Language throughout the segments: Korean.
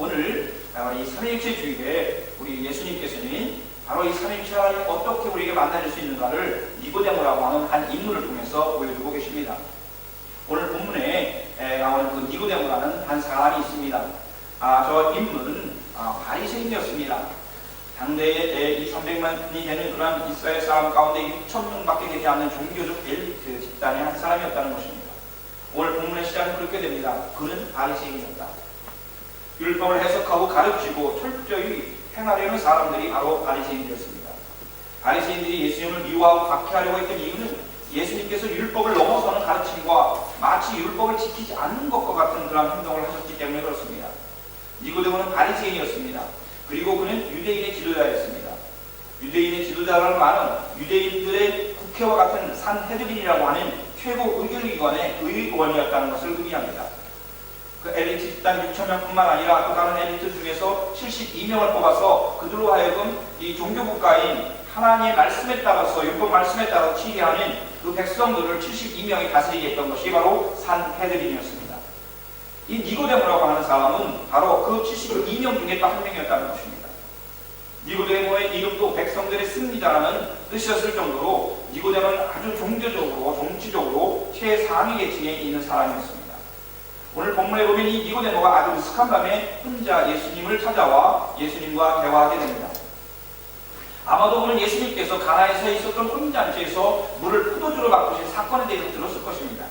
오늘 이 삼일체 주일에 우리 예수님께서는 바로 이 삼일체 하나님 어떻게 우리에게 만나줄 수 있는가를 니고데모라고 하는 한 인물을 통해서 보여주고 계십니다. 오늘 본문에 에, 나오는 그 니고데모라는 한 사람이 있습니다. 아, 저 인물은 아, 바리새인이었습니다. 당대에 이 300만이 되는 그런 이스라엘 사람 가운데 6천 명밖에 되지 않는 종교적 엘리트 집단의 한 사람이었다는 것입니다. 오늘 본문의 시작은 그렇게 됩니다. 그는 바리새인이었다. 율법을 해석하고 가르치고 철저히 행하려는 사람들이 바로 바리새인이었습니다. 바리새인들이 예수님을 미워하고 박해하려고 했던 이유는 예수님께서 율법을 넘어서는 가르침과 마치 율법을 지키지 않는 것과 같은 그런 행동을 하셨기 때문에 그렇습니다. 니고데모는 바리새인이었습니다. 그리고 그는 유대인의 지도자였습니다. 유대인의 지도자라는 말은 유대인들의 국회와 같은 산헤드린이라고 하는 최고 의결기관의 의원이었다는 것을 의미합니다. 그 엘리트 집단 6천 명뿐만 아니라 또 다른 엘리트 중에서 72명을 뽑아서 그들로 하여금 이 종교 국가인 하나님의 말씀에 따라서 율법 말씀에 따라 치게하는 그 백성들을 72명이 다스리게 했던 것이 바로 산 헤드린이었습니다. 이 니고데모라고 하는 사람은 바로 그 72명 중에 또한 명이었다는 것입니다. 니고데모의 이름도 백성들의 승리자라는 뜻이었을 정도로 니고데모는 아주 종교적으로 정치적으로 최상위 계층에 있는 사람이었습니다. 오늘 본문에 보면 이 니고데모가 아주 으슥한 밤에 혼자 예수님을 찾아와 예수님과 대화하게 됩니다. 아마도 오늘 예수님께서 가나에서 있었던 혼잔치에서 물을 포도주로 바꾸신 사건에 대해서 들었을 것입니다.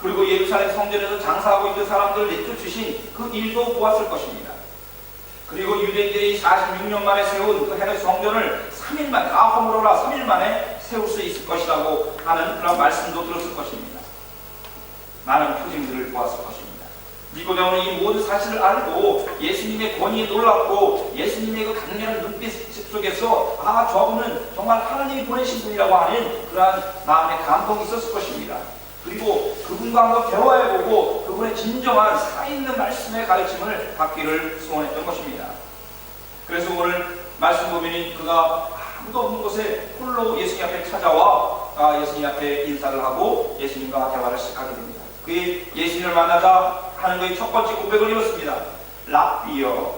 그리고 예루살렘 성전에서 장사하고 있는 사람들을 내쫓으신 그 일도 보았을 것입니다. 그리고 유대인들이 46년 만에 세운 그 헤롯 성전을 3일 만에 아홈으로라 3일 만에 세울 수 있을 것이라고 하는 그런 말씀도 들었을 것입니다. 많은 표징들을 보았을 것입니다. 니고데모는 이 모든 사실을 알고 예수님의 권위에 놀랐고 예수님의 그 강렬한 눈빛 속에서 아 저분은 정말 하나님이 보내신 분이라고 하는 그러한 마음의 감동이 있었을 것입니다. 그리고 그분과 한번 대화해 보고 그분의 진정한 살아있는 말씀의 가르침을 받기를 소원했던 것입니다. 그래서 오늘 말씀 보면 그가 아무도 없는 곳에 홀로 예수님 앞에 찾아와 아, 예수님 앞에 인사를 하고 예수님과 대화를 시작하게 됩니다. 그의 예수님을 만나자 하는 것의 첫 번째 고백을 이뤘습니다. 랍비여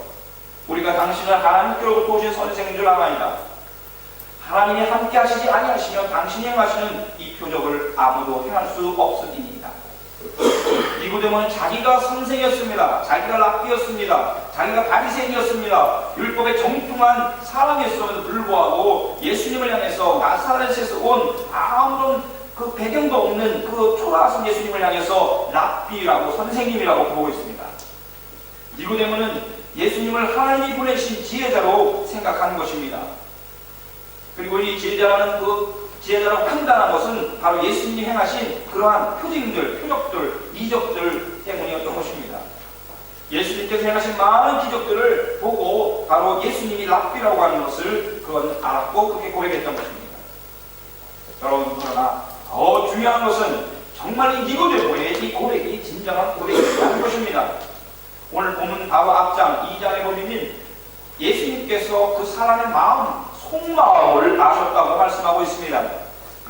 우리가 당신을 하나님께로부터 오신 선생인 줄 아나이다. 하나님이 함께 하시지 아니하시면 당신이 행하시는 이 표적을 아무도 행할 수 없으니이다. 니고데모는 자기가 선생이었습니다. 자기가 랍비였습니다. 자기가 바리새인이었습니다. 율법에 정통한 사람이었음에도 불구하고 예수님을 향해서 나사렛에서 온 아무런 그 배경도 없는 그 초라하신 예수님을 향해서 랍비라고 선생님이라고 보고 있습니다. 니고데모는 예수님을 하나님이 보내신 지혜자로 생각하는 것입니다. 그리고 이 지혜자라는 그 지혜자라고 판단한 것은 바로 예수님이 행하신 그러한 표징들, 표적들, 이적들 때문이었던 것입니다. 예수님께서 행하신 많은 기적들을 보고 바로 예수님이 랍비라고 하는 것을 그건 알았고 그렇게 고백했던 것입니다. 여러분 그러나 더 중요한 것은 정말 이 니고데모의 이 고백이 진정한 고백이라는 것입니다. 오늘 보면 바로 앞장 2장에 보면 예수님께서 그 사람의 마음, 속마음을 아셨다고 말씀하고 있습니다.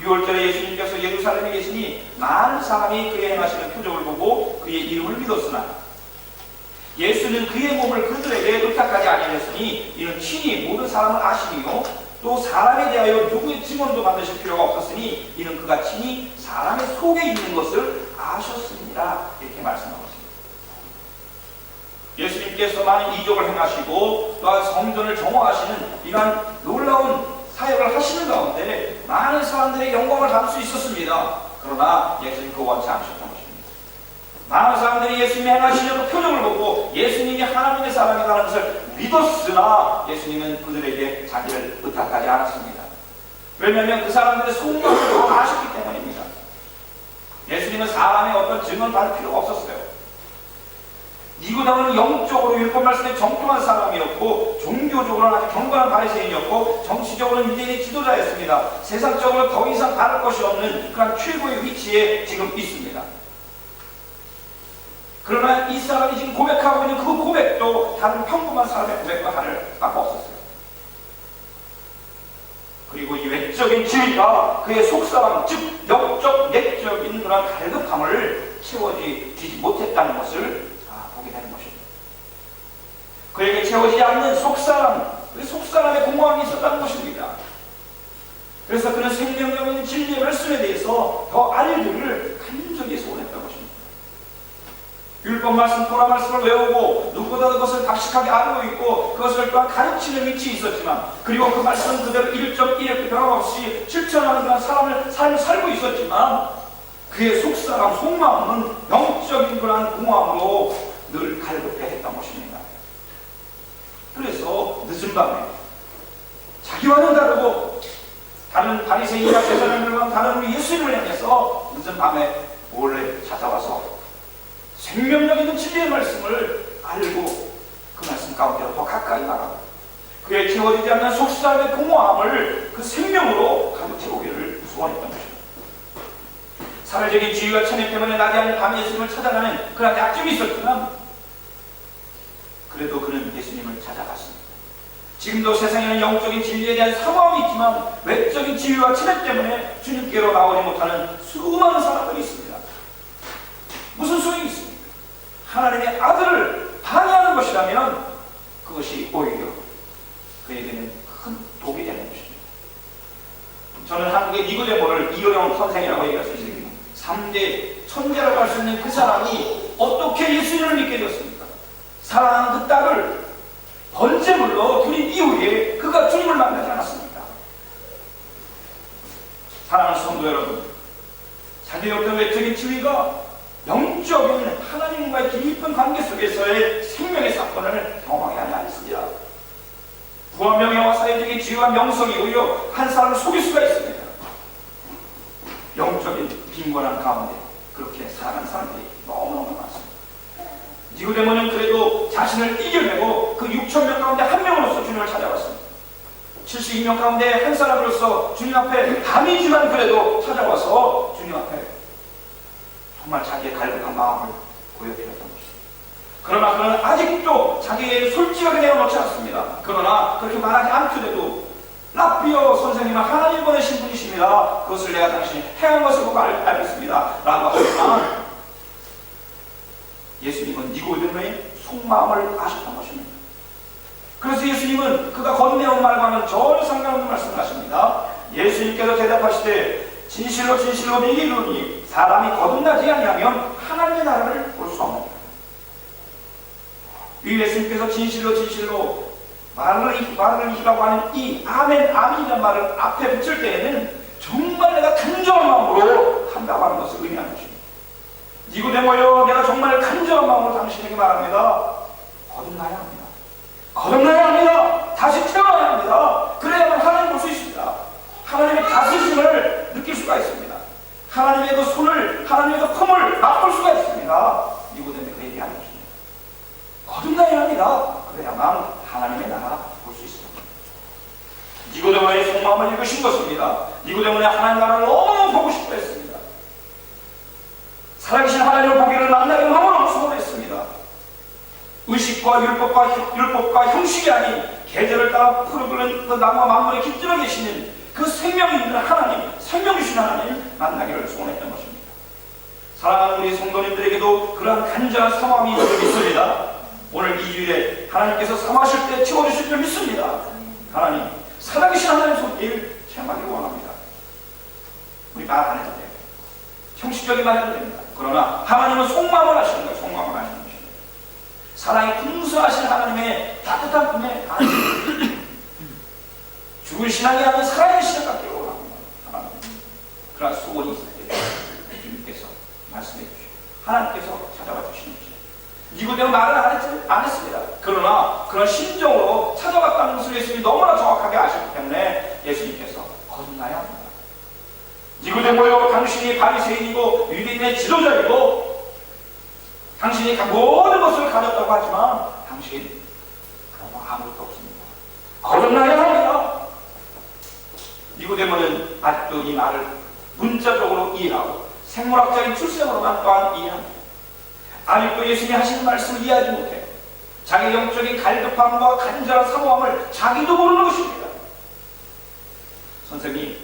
6월절에 예수님께서 예루살렘에 계시니 많은 사람이 그의 행하시는 표적을 보고 그의 이름을 믿었으나 예수는 그의 몸을 그들에게 의탁하지 아니하였으니 이는 친히 모든 사람을 아시니요 또 사람에 대하여 누구의 증언도 받으실 필요가 없었으니 이는 그가 친히 사람의 속에 있는 것을 아셨습니다. 이렇게 말씀하고 있습니다. 예수님께서 많은 이적을 행하시고 또한 성전을 정화하시는 이러한 놀라운 사역을 하시는 가운데 많은 사람들의 영광을 받을 수 있었습니다. 그러나 예수님 그 원치 않으셨던 것입니다. 많은 사람들이 예수님이 행하시는 표정을 보고 예수님이 하나님의 사람이라는 것을 믿었으나 예수님은 그들에게 자기를 의탁하지 않았습니다. 왜냐하면 그 사람들의 속마음을 더 아셨기 때문입니다. 예수님은 사람의 어떤 증언 받을 필요가 없었어요. 니고다는 영적으로 율법 말씀에 정통한 사람이었고 종교적으로는 아주 경건한 바리새인이었고 정치적으로는 유대인의 지도자였습니다. 세상적으로 더 이상 다를 것이 없는 그런 최고의 위치에 지금 있습니다. 그러나 이 사람이 지금 고백하고 있는 그 다른 평범한 사람의 고백과 다를 바가 없었어요. 그리고 이 외적인 지위가 그의 속사람, 즉 영적, 내적인 그런 갈급함을 채워주지 못했다는 것을 보게 되는 것입니다. 채워지지 않는 속사람, 그 속사람의 공허함이 있었다는 것입니다. 그래서 그는 생명적인 진리의 말씀에 대해서 더 알기를 간절히 소원했던 것입니다. 율법 말씀, 토라 말씀을 외우고 누구보다 그것을 박식하게 알고 있고 그것을 또한 가르치는 위치에 있었지만 그리고 그 말씀 그대로 1.1에 변함없이 실천하는 그런 사람을 삶을 살고 있었지만 그의 속사람, 속마음은 영적인 그러한 공허함으로 늘 갈급해했던 것입니다. 그래서 늦은 밤에 자기와는 다르고 다른 바리새인과 제사장들과 다른 예수님을 향해서 늦은 밤에 몰래 찾아와서 생명력 있는 진리의 말씀을 알고 그 말씀 가운데로 더 가까이 나가고 그의 채워지지 않는 속사람의 공허함을 그 생명으로 가득 채우기를 소원했던 것입니다. 사회적인 지위와 천애 때문에 낮이 아닌 밤에 예수님을 찾아가는 그런 약점이 있었지만 그래도 그는 예수님을 찾아갔습니다. 지금도 세상에는 영적인 진리에 대한 사모함이 있지만 외적인 지위와 체력 때문에 주님께로 나오지 못하는 수많은 사람들이 있습니다. 무슨 소용이 있습니까? 하나님의 아들을 반의하는 것이라면 그것이 오히려 그에게는 큰 독이 되는 것입니다. 저는 한국의 니고데모를 이호영 선생이라고 얘기할 수 있습니다. 3대 천재라고 할 수 있는 그 사람이 어떻게 예수님을 믿게 되었습니까? 사랑하는 그 딸을 번제물로 드린 이후에 그가 주님을 만나지 않았습니다. 사랑하는 성도 여러분, 자기의 어떤 외적인 지위가 영적인 하나님과의 깊은 관계 속에서의 생명의 사건을 경험하게 하지 않습니다. 부와 명예와 사회적인 지위와 명성이고요. 한 사람을 속일 수가 있습니다. 영적인 빈곤한 가운데 그렇게 살아가는 사람들이 너무너무 많습니다. 니고데모는 그래도 자신을 이겨내고 그 6천 명 가운데 한 명으로서 주님을 찾아왔습니다. 72명 가운데 한 사람으로서 주님 앞에 밤이지만 그래도 찾아와서 주님 앞에 정말 자기의 갈급한 마음을 보여드렸던 것입니다. 그러나 그는 아직도 자기의 솔직하게 내어놓지 않습니다. 그러나 그렇게 말하지 않더라도 라피어 선생님은 하나님 보내신 분이십니다. 그것을 내가 당신이 행한 것을 보고 알, 알겠습니다. 라고 하지만 예수님은 니고데모의 속마음을 아셨던 것입니다. 그래서 예수님은 그가 건네온 말과는 전혀 상관없는 말씀을 하십니다. 예수님께서 대답하시되 진실로 진실로 네게 이르니 사람이 거듭나지 아니하면 하나님의 나라를 볼 수 없느니라. 이 예수님께서 진실로 진실로 말을 말을 이라고 하는 이 아멘 아멘이라는 말을 앞에 붙일 때에는 정말 내가 간절한 마음으로 한다고 하는 것을 의미하는 것입니다. 니고데모여 내가 정말 간절한 마음으로 당신에게 말합니다. 거듭나야 합니다. 거듭나야 합니다. 다시 태어나야 합니다. 그래야만 하나님 볼 수 있습니다. 하나님의 다스심을 느낄 수가 있습니다. 하나님의 그 손을, 하나님의 그 품을 맛볼 수가 있습니다. 니고데모에 그 얘기하는 것입니다. 거듭나야 합니다. 그래야만 하나님의 나라 볼 수 있습니다. 니고데모의 속마음을 읽으신 것입니다. 니고데모는 하나님 나라를 너무 보고 싶어 했습니다. 살아계신 하나님을 보기를 만나기를 너무너무 소원했습니다. 의식과 율법과, 율법과 형식이 아닌 계절을 따라 푸르르는 그 나무와 만물에 깃들어 계시는 그 생명이 있는 하나님, 생명 주신 하나님 만나기를 소원했던 것입니다. 사랑하는 우리 성도님들에게도 그러한 간절한 있는 줄 믿습니다. 오늘 이 주일에 하나님께서 사모하실 때 채워주실 줄 믿습니다. 하나님, 살아계신 하나님 손길 체험하기를 원합니다. 우리 말 안 해도 돼요. 형식적인 말 해도 됩니다. 그러나 하나님은 속마음을 하시는 거예요. 속마음을 하시는 것입니다. 사랑이 풍성하신 하나님의 따뜻한 품에. 죽은 신앙이 아닌 살아있는 신앙. 하나님. 그런 소원이 있을 때 주님께서 말씀해 주시고 하나님께서 찾아와 주시는 것입니다. 니고데모 말을 안, 했, 안 했습니다. 그러나 그런 심정으로 찾아왔다는 것을 예수님이 너무나 정확하게 아셨기 때문에 예수님께서 거듭나야 합니다. 니고데모여 당신이 바리새인이고 유대인의 지도자이고 당신이 모든 것을 가졌다고 하지만 당신 그런 아무것도 없습니다. 거듭나야 합니다. 니고데모는 아직도 이 말을 문자적으로 이해하고 생물학적인 출생으로만 또한 이해합니다. 아직도 예수님이 하시는 말씀을 이해하지 못해요. 자기 영적인 갈급함과 간절한 사모함을 자기도 모르는 것입니다. 선생님,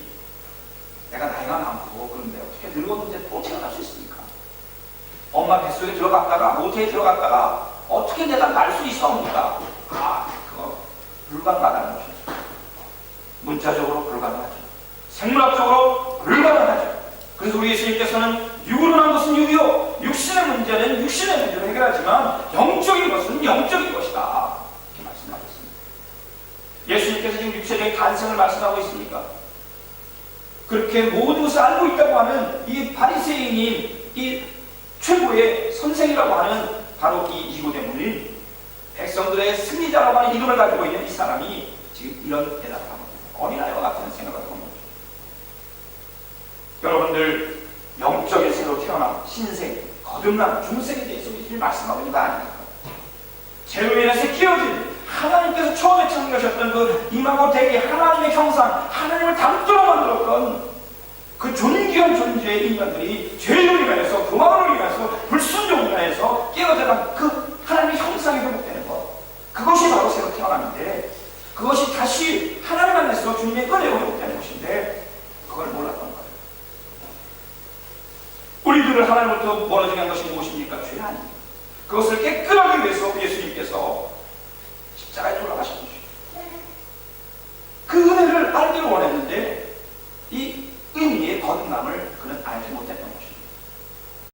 내가 나이가 많고 그런데 어떻게 늙었는데 또 태어날 수 있습니까? 엄마 뱃속에 들어갔다가 모태에 들어갔다가 어떻게 내가 날 수 있사옵니까? 아, 불가능하다는 것입니다. 문자적으로 불가능하죠. 생물학적으로 불가능하죠. 그래서 우리 예수님께서는 육으로 난 것은 육이요. 육신의 문제는 육신의 문제로 해결하지만 영적인 것은 영적인 것이다. 이렇게 말씀하셨습니다. 예수님께서 지금 육체적인 간생을 말씀하고 있습니까? 그렇게 모든 것을 알고 있다고 하는 이 바리새인인 이 최고의 선생이라고 하는 바로 이 니고데모는 백성들의 승리자라고 하는 이름을 가지고 있는 이 사람이 지금 이런 대답을 하고 어린아이와 같은 생각을 있는 거죠. 여러분들 영적인 새로 태어난 신생, 거듭난 중생에 대해서 우리 말씀하고 있는 거 아닙니까? 죄로 인해서 끼어진 하나님께서 처음에 창조하셨던 그 임하고 대기 하나님의 형상, 하나님을 담도록 만들었던 그 존귀한 존재의 인간들이 죄로 인하여서 교만으로 인하여서 불순종으로 인하여서 깨어져간 그 하나님의 형상이 회복되는 것 그것이 바로 새로 태어났는데 그것이 다시 하나님 안에서 주님의 은혜로 회복되는 것인데 그걸 몰랐던 거예요 우리들을 하나님으로부터 멀어지게 한 것이 무엇입니까? 죄 아닙니까? 그것을 깨끗하기 위해서 예수님께서 십자가에 돌아가신 것이죠 그 은혜를 알기를 원했는데 이 위의 거듭남을 그는 알지 못했다.